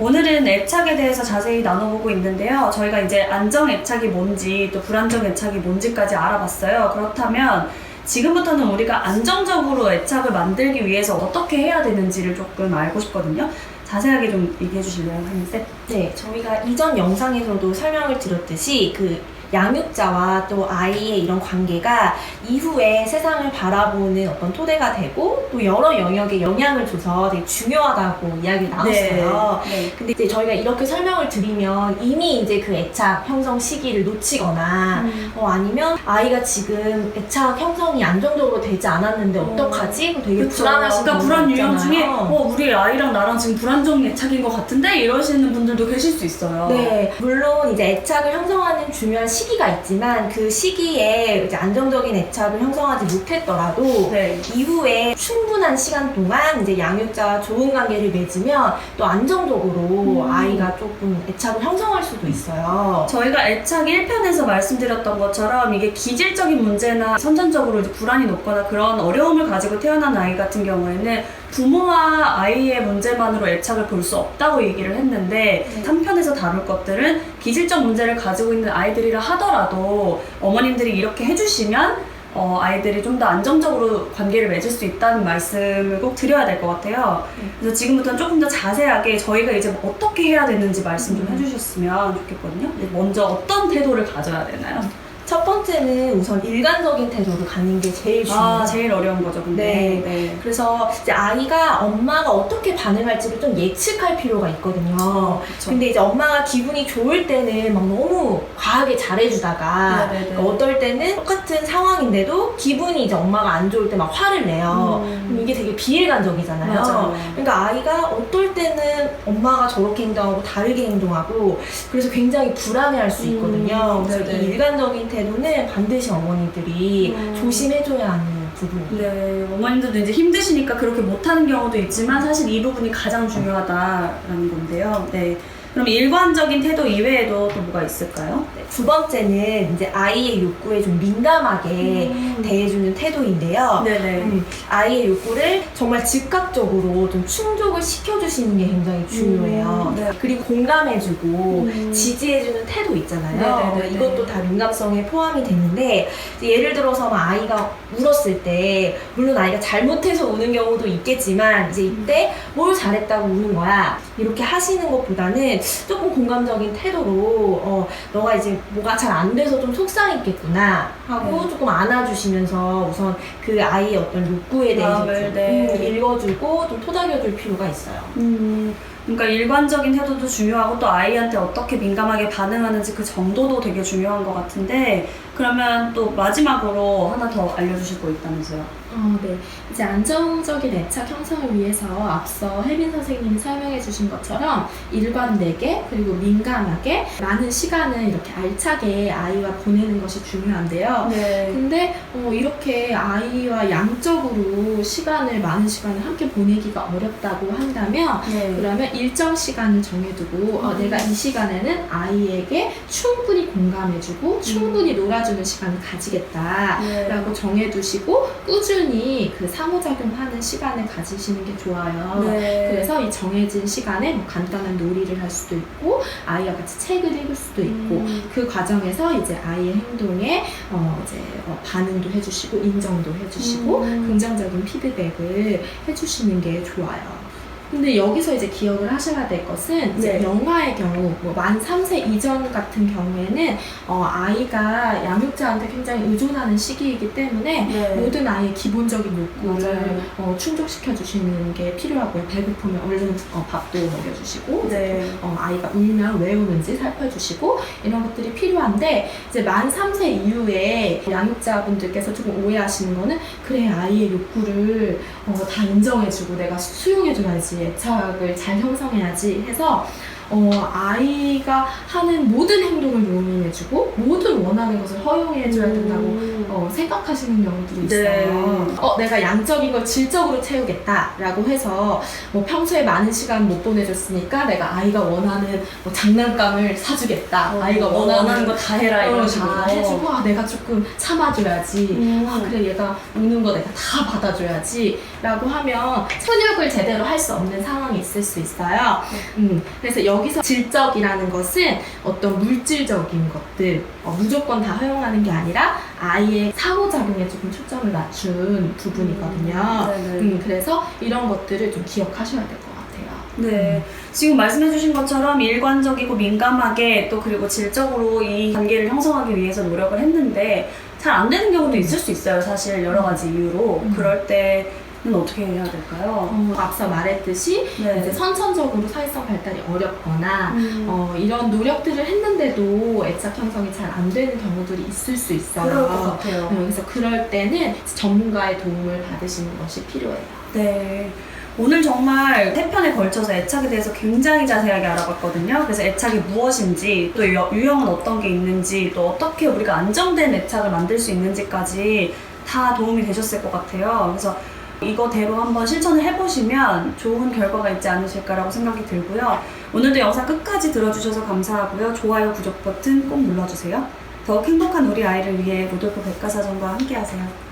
오늘은 애착에 대해서 자세히 나눠보고 있는데요. 저희가 이제 안정 애착이 뭔지 또 불안정 애착이 뭔지까지 알아봤어요. 그렇다면 지금부터는 우리가 안정적으로 애착을 만들기 위해서 어떻게 해야 되는지를 조금 알고 싶거든요. 자세하게 좀 얘기해 주실래요, 한쌤? 네, 저희가 이전 영상에서도 설명을 드렸듯이 그 양육자와 또 아이의 이런 관계가 이후에 세상을 바라보는 어떤 토대가 되고 또 여러 영역에 영향을 줘서 되게 중요하다고 이야기를 나눴어요. 네. 근데 이제 저희가 이렇게 설명을 드리면 이미 이제 그 애착 형성 시기를 놓치거나 음. 어, 아니면 아이가 지금 애착 형성이 안정적으로 되지 않았는데 어. 어떡하지? 그럼 되게. 불안하신 그러니까 불안 유형 중에. 어, 우리 아이랑 나랑 지금 불안정 애착인 것 같은데 이러시는 분들도 계실 수 있어요. 네, 물론 이제 애착을 형성하는 중요한 시 기가 있지만 그 시기에 이제 안정적인 애착을 형성하지 못했더라도 네. 이후에 충분한 시간 동안 이제 양육자와 좋은 관계를 맺으면 또 안정적으로 음. 아이가 조금 애착을 형성할 수도 있어요. 저희가 애착 1편에서 말씀드렸던 것처럼 이게 기질적인 문제나 선천적으로 불안이 높거나 그런 어려움을 가지고 태어난 아이 같은 경우에는 부모와 아이의 문제만으로 애착을 볼 수 없다고 얘기를 했는데 네. 3편에서 다룰 것들은 기질적 문제를 가지고 있는 아이들이라 하더라도 어머님들이 이렇게 해주시면 어, 아이들이 좀 더 안정적으로 관계를 맺을 수 있다는 말씀을 꼭 드려야 될 것 같아요. 네. 그래서 지금부터는 조금 더 자세하게 저희가 이제 어떻게 해야 되는지 말씀 좀 음. 해주셨으면 좋겠거든요. 먼저 어떤 태도를 가져야 되나요? 첫 번째는 우선 일관적인 태도를 가는 게 제일 중요해요. 아, 제일 어려운 거죠, 근데. 네. 네. 그래서 이제 아이가 엄마가 어떻게 반응할지를 좀 예측할 필요가 있거든요. 그쵸. 근데 이제 엄마가 기분이 좋을 때는 막 너무 과하게 잘해주다가 네 네 네. 그러니까 어떨 때는 똑같은 상황인데도 기분이 이제 엄마가 안 좋을 때 막 화를 내요. 음. 그럼 이게 되게 비일관적이잖아요. 맞아요. 그러니까 아이가 어떨 때는 엄마가 저렇게 행동하고 다르게 행동하고 그래서 굉장히 불안해할 수 있거든요. 음, 그래서 네네. 이 일관적인 태도는 반드시 어머니들이 음. 조심해줘야 하는 부분이에요. 네, 어머님들도 이제 힘드시니까 그렇게 못하는 경우도 있지만 사실 이 부분이 가장 중요하다라는 건데요. 네. 그럼 일관적인 태도 이외에도 또 뭐가 있을까요? 네, 두 번째는 이제 아이의 욕구에 좀 민감하게 대해주는 태도인데요. 네네. 음, 아이의 욕구를 정말 즉각적으로 좀 충족을 시켜주시는 게 굉장히 중요해요. 음, 네. 그리고 공감해주고 음. 지지해주는 태도 있잖아요. 네네네네. 이것도 다 민감성에 포함이 되는데 예를 들어서 막 아이가 울었을 때 물론 아이가 잘못해서 우는 경우도 있겠지만 이제 이때 뭘 잘했다고 우는 거야 이렇게 하시는 것보다는 조금 공감적인 태도로 어, 너가 이제 뭐가 잘 안 돼서 좀 속상했겠구나 하고 네. 조금 안아주시면서 우선 그 아이의 어떤 욕구에 대해서 마음을, 좀, 네. 음, 읽어주고 좀 토닥여줄 필요가 있어요. 음, 그러니까 일관적인 태도도 중요하고 또 아이한테 어떻게 민감하게 반응하는지 그 정도도 되게 중요한 것 같은데 그러면 또 마지막으로 하나 더 알려주실 거 있다면서요? 어, 네. 이제 안정적인 애착 형성을 위해서 앞서 혜민 선생님이 설명해 주신 것처럼 일관되게 그리고 민감하게 많은 시간을 이렇게 알차게 아이와 보내는 것이 중요한데요. 네. 근데 어, 이렇게 아이와 양적으로 시간을 많은 시간을 함께 보내기가 어렵다고 한다면 네. 그러면 일정 시간을 정해두고 어, 음. 내가 이 시간에는 아이에게 충분히 공감해주고 충분히 놀아주는 시간을 가지겠다. 네. 라고 정해두시고 꾸준히 그 상호작용하는 시간을 가지시는 게 좋아요. 네. 그래서 이 정해진 시간에 뭐 간단한 놀이를 할 수도 있고 아이와 같이 책을 읽을 수도 있고 음. 그 과정에서 이제 아이의 행동에 어 이제 어 반응도 해주시고 인정도 해주시고 음. 긍정적인 피드백을 해주시는 게 좋아요. 근데 여기서 이제 기억을 하셔야 될 것은 이제 네. 영아의 경우 뭐 만 3세 이전 같은 경우에는 어, 아이가 양육자한테 굉장히 의존하는 시기이기 때문에 네. 모든 아이의 기본적인 욕구를. 어, 충족시켜 주시는 게 필요하고요. 배고프면 얼른 어, 밥도 먹여주시고 네. 어, 아이가 울면 왜 우는지 살펴주시고 이런 것들이 필요한데 이제 만 3세 이후에 양육자분들께서 조금 오해하시는 거는 그래 아이의 욕구를 어, 다 인정해주고 내가 수용해줘야지 애착을 잘 형성해야지 해서 어, 아이가 하는 모든 행동을 용인해주고 모든 원하는 것을 허용해줘야 된다고 음. 어, 생각하시는 경우들이 있어요. 네. 어, 내가 양적인 걸 질적으로 채우겠다라고 해서 뭐 평소에 많은 시간 못 보내줬으니까 내가 아이가 원하는 뭐 장난감을 사주겠다. 아이가 어, 원하는 거 다 해라 이런 어, 식으로 다 해주고 아, 내가 조금 참아줘야지. 음. 아, 그래 얘가 우는 거 내가 다 받아줘야지 라고 하면 훈육을 제대로 할 수 없는 상황이 있을 수 있어요 음, 그래서 여기서 질적이라는 것은 어떤 물질적인 것들 어, 무조건 다 허용하는 게 아니라 아이의 상호작용에 조금 초점을 맞춘 부분이거든요 네네. 음, 그래서 이런 것들을 좀 기억하셔야 될 것 같아요 네. 지금 말씀해주신 것처럼 일관적이고 민감하게 또 그리고 질적으로 이 관계를 형성하기 위해서 노력을 했는데 잘 안 되는 경우도 있을 수 있어요. 사실 여러 가지 이유로. 음. 그럴 때는 어떻게 해야 될까요? 어, 앞서 말했듯이 네. 이제 선천적으로 사회성 발달이 어렵거나 음. 어, 이런 노력들을 했는데도 애착 형성이 잘 안 되는 경우들이 있을 수 있어요. 그럴 것 같아요. 네, 그래서 그럴 때는 전문가의 도움을 받으시는 것이 필요해요. 네. 오늘 정말 세 편에 걸쳐서 애착에 대해서 굉장히 자세하게 알아봤거든요. 그래서 애착이 무엇인지, 또 유- 유형은 어떤 게 있는지, 또 어떻게 우리가 안정된 애착을 만들 수 있는지까지 다 도움이 되셨을 것 같아요. 그래서 이거대로 한번 실천을 해보시면 좋은 결과가 있지 않으실까라고 생각이 들고요. 오늘도 영상 끝까지 들어주셔서 감사하고요. 좋아요, 구독 버튼 꼭 눌러주세요. 더욱 행복한 우리 아이를 위해 로돌프 백과사전과 함께하세요.